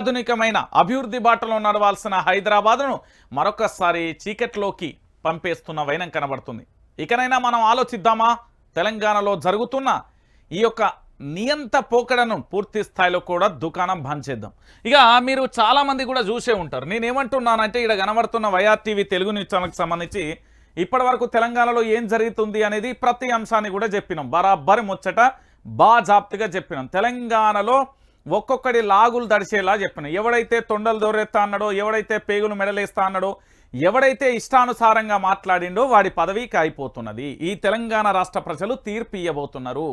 ఆధునికమైన అభివృద్ధి బాటలో నడవాల్సిన హైదరాబాద్ను మరొకసారి చీకట్లోకి పంపేస్తున్న వైనం కనబడుతుంది. ఇకనైనా మనం ఆలోచిద్దామా? తెలంగాణలో జరుగుతున్న ఈ యొక్క నియంత పోకడను పూర్తి స్థాయిలో కూడా దుకాణం బంద్ చేద్దాం. ఇక మీరు చాలామంది కూడా చూసే ఉంటారు. నేనేమంటున్నానంటే ఇక్కడ కనబడుతున్న వైఆర్టీవీ తెలుగు న్యూస్ ఛానల్కి సంబంధించి ఇప్పటి వరకు తెలంగాణలో ఏం జరుగుతుంది అనేది ప్రతి అంశాన్ని కూడా చెప్పినాం. బరాబరి ముచ్చట బాజాప్తిగా చెప్పినాం. తెలంగాణలో ఒక్కొక్కడి లాగులు దడిచేలా చెప్పిన. ఎవడైతే తొండలు దొరెత్తా అన్నాడో ఎవడైతే పేగులు మెడలేస్తా అన్నాడో ఎవడైతే ఇష్టానుసారంగా మాట్లాడిండో వాడి పదవికి అయిపోతున్నది ఈ తెలంగాణ రాష్ట్ర ప్రజలు తీర్పు ఇయ్యబోతున్నారు.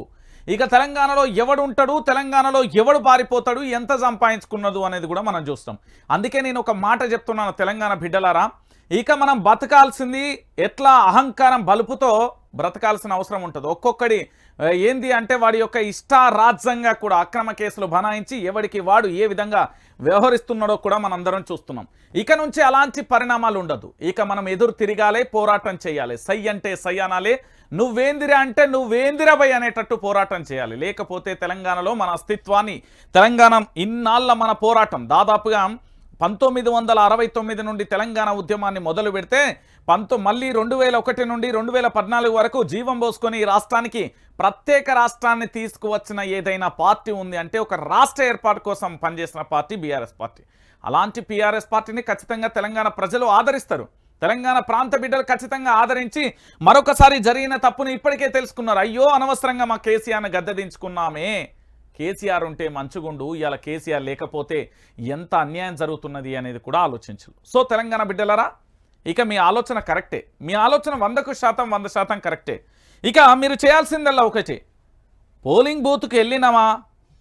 ఇక తెలంగాణలో ఎవడు ఉంటాడు తెలంగాణలో ఎవడు పారిపోతాడు ఎంత సంపాదించుకున్నదు అనేది కూడా మనం చూస్తాం. అందుకే నేను ఒక మాట చెప్తున్నాను తెలంగాణ బిడ్డలారా. ఇక మనం బతకాల్సింది ఎట్లా అహంకారం బలుపుతో బ్రతకాల్సిన అవసరం ఉంటుంది. ఒక్కొక్కడి ఏంది అంటే వాడి యొక్క ఇష్టారాజ్యంగా కూడా అక్రమ కేసులు బనాయించి ఎవడికి వాడు ఏ విధంగా వ్యవహరిస్తున్నాడో కూడా మనందరం చూస్తున్నాం. ఇక నుంచి అలాంటి పరిణామాలు ఉండదు. ఇక మనం ఎదురు తిరిగాలే పోరాటం చేయాలి. సై అంటే సై అనాలి నువ్వేందిరా అంటే నువ్వేందిరాబై అనేటట్టు పోరాటం చేయాలి. లేకపోతే తెలంగాణలో మన అస్తిత్వాన్ని తెలంగాణ ఇన్నాళ్ళ మన పోరాటం. దాదాపుగా పంతొమ్మిది వందల అరవై తొమ్మిది నుండి తెలంగాణ ఉద్యమాన్ని మొదలు పెడితే పంతొ మళ్ళీ రెండు వేల ఒకటి నుండి రెండు వేల పద్నాలుగు వరకు జీవం పోసుకొని ఈ రాష్ట్రానికి ప్రత్యేక రాష్ట్రాన్ని తీసుకువచ్చిన ఏదైనా పార్టీ ఉంది అంటే ఒక రాష్ట్ర ఏర్పాటు కోసం పనిచేసిన పార్టీ బీఆర్ఎస్ పార్టీ. అలాంటి పీఆర్ఎస్ పార్టీని ఖచ్చితంగా తెలంగాణ ప్రజలు ఆదరిస్తారు. తెలంగాణ ప్రాంత బిడ్డలు ఖచ్చితంగా ఆదరించి మరొకసారి జరిగిన తప్పుని ఇప్పటికే తెలుసుకున్నారు. అయ్యో అనవసరంగా మా కేసీఆర్ని గద్దెదించుకున్నామే కేసీఆర్ ఉంటే మంచుగుండు ఇవాళ కేసీఆర్ లేకపోతే ఎంత అన్యాయం జరుగుతున్నది అనేది కూడా ఆలోచించు. సో తెలంగాణ బిడ్డలరా ఇక మీ ఆలోచన కరెక్టే. మీ ఆలోచన వందకు శాతం వంద శాతం కరెక్టే. ఇక మీరు చేయాల్సిందల్లా ఒకటి. పోలింగ్ బూత్కి వెళ్ళినామా?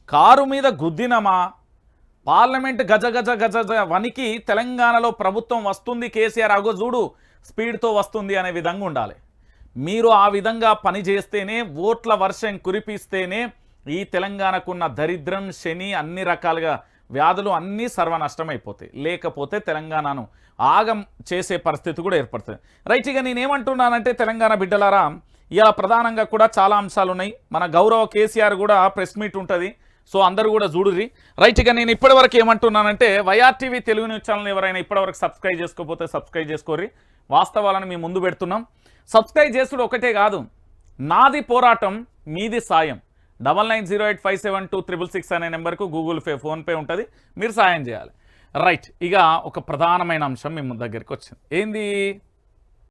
కారు మీద గుద్దినమా? పార్లమెంట్ గజ గజ గజ గజ వనికి తెలంగాణలో ప్రభుత్వం వస్తుంది కేసీఆర్ అగో చూడు స్పీడ్తో వస్తుంది అనే విధంగా ఉండాలి. మీరు ఆ విధంగా పని చేస్తేనే ఓట్ల వర్షం కురిపిస్తేనే ఈ తెలంగాణకున్న దరిద్రం శని అన్ని రకాలుగా వ్యాధులు అన్నీ సర్వనష్టం అయిపోతాయి లేకపోతే తెలంగాణను ఆగం చేసే పరిస్థితి కూడా ఏర్పడుతుంది. రైట్ ఇక నేనేమంటున్నానంటే తెలంగాణ బిడ్డలారా ఇలా ప్రధానంగా కూడా చాలా అంశాలు ఉన్నాయి మన గౌరవ కేసీఆర్ కూడా ప్రెస్ మీట్ ఉంటుంది. సో అందరూ కూడా చూడుర్రి. రైట్ ఇక నేను ఇప్పటివరకు ఏమంటున్నానంటే వైఆర్టీవీ తెలుగు న్యూస్ ఛానల్ ఎవరైనా ఇప్పటివరకు సబ్స్క్రైబ్ చేసుకోకపోతే సబ్స్క్రైబ్ చేసుకోర్రి. వాస్తవాలను మేము ముందు పెడుతున్నాం. సబ్స్క్రైబ్ చేసుడు ఒకటే కాదు నాది పోరాటం మీది సాయం. Double nine zero eight five seven two triple six అనే నెంబర్కు గూగుల్ పే ఫోన్పే ఉంటుంది. మీరు సాయం చేయాలి. రైట్ ఇక ఒక ప్రధానమైన అంశం మీ దగ్గరికి వచ్చింది. ఏంది?